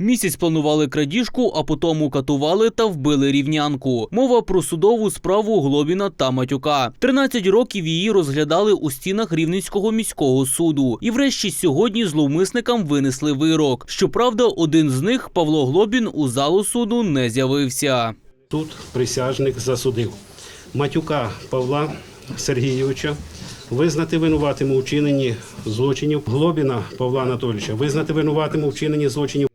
Місяць планували крадіжку, а потім катували та вбили рівнянку. Мова про судову справу Глобіна та Матюка. 13 років її розглядали у стінах Рівненського міського суду. І врешті сьогодні зловмисникам винесли вирок. Щоправда, один з них, Павло Глобін, у залу суду не з'явився. Тут присяжник засудив Матюка Павла Сергійовича визнати винуватим у вчиненні злочинів Глобіна Павла Анатолійовича, визнати винуватим у вчиненні злочинів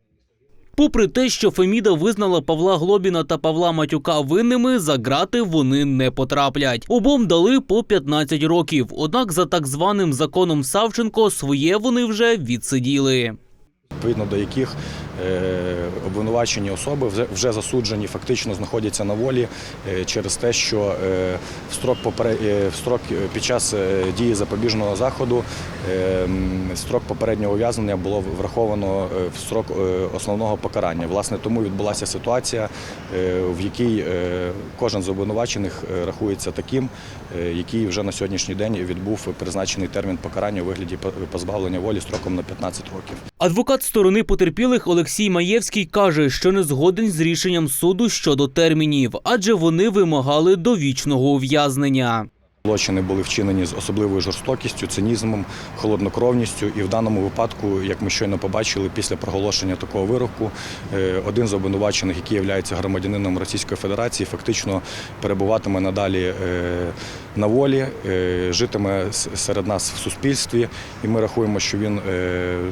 Попри те, що Феміда визнала Павла Глобіна та Павла Матюка винними, за грати вони не потраплять. Обом дали по 15 років. Однак за так званим законом Савченко своє вони вже відсиділи. відповідно до яких е, обвинувачені особи вже- засуджені, фактично знаходяться на волі е, через те, що е, в строк е, в строк під час дії запобіжного заходу строк попереднього ув'язнення було враховано в строк основного покарання. Власне, тому відбулася ситуація, в якій кожен з обвинувачених рахується таким, який вже на сьогоднішній день відбув призначений термін покарання у вигляді по- позбавлення волі строком на 15 років. Адвокат сторони потерпілих Олексій Маєвський каже, що не згоден з рішенням суду щодо термінів, адже вони вимагали довічного ув'язнення. Злочини були вчинені з особливою жорстокістю, цинізмом, холоднокровністю. І в даному випадку, як ми щойно побачили, після проголошення такого вироку, е, один з обвинувачених, який є громадянином Російської Федерації, фактично перебуватиме надалі е, на волі, е, житиме серед нас в суспільстві. І ми рахуємо, що він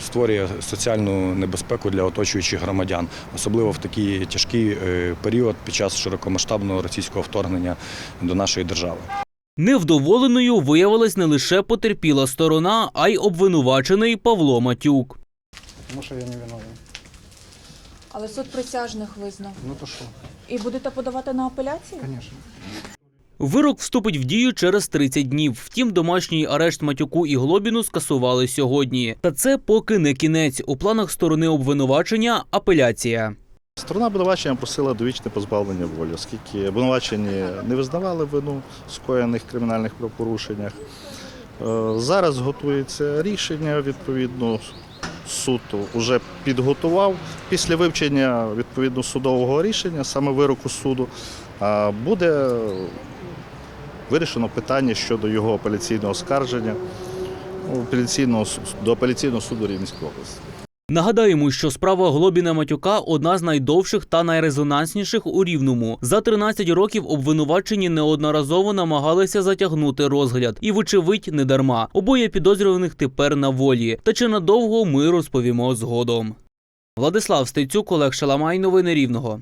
створює соціальну небезпеку для оточуючих громадян, особливо в такий тяжкий період під час широкомасштабного російського вторгнення до нашої держави. Невдоволеною виявилась не лише потерпіла сторона, а й обвинувачений Павло Матюк. Тому що я не виновен. Але суд присяжних визнав. Ну то що, І будете подавати на апеляцію? звісно. Вирок вступить в дію через 30 днів. Втім, домашній арешт Матюку і Глобіну скасували сьогодні. Та це поки не кінець. У планах сторони обвинувачення апеляція. Сторона обвинувачення просила довічне позбавлення волі, оскільки обвинувачені не визнавали вину в скоєних кримінальних правопорушеннях. Е, Зараз готується рішення, відповідно, суд вже підготував. Після вивчення відповідно судового рішення, саме вироку суду, буде вирішено питання щодо його апеляційного скарження апеляційного, до апеляційного суду Рівненської області. Нагадаємо, що справа Глобіна Матюка одна з найдовших та найрезонансніших у Рівному. За 13 років обвинувачені неодноразово намагалися затягнути розгляд, і, вочевидь, не дарма. Обоє підозрюваних тепер на волі. Та чи надовго ми розповімо згодом. Владислав Стецюк, Олег Шаламай, новини Рівного.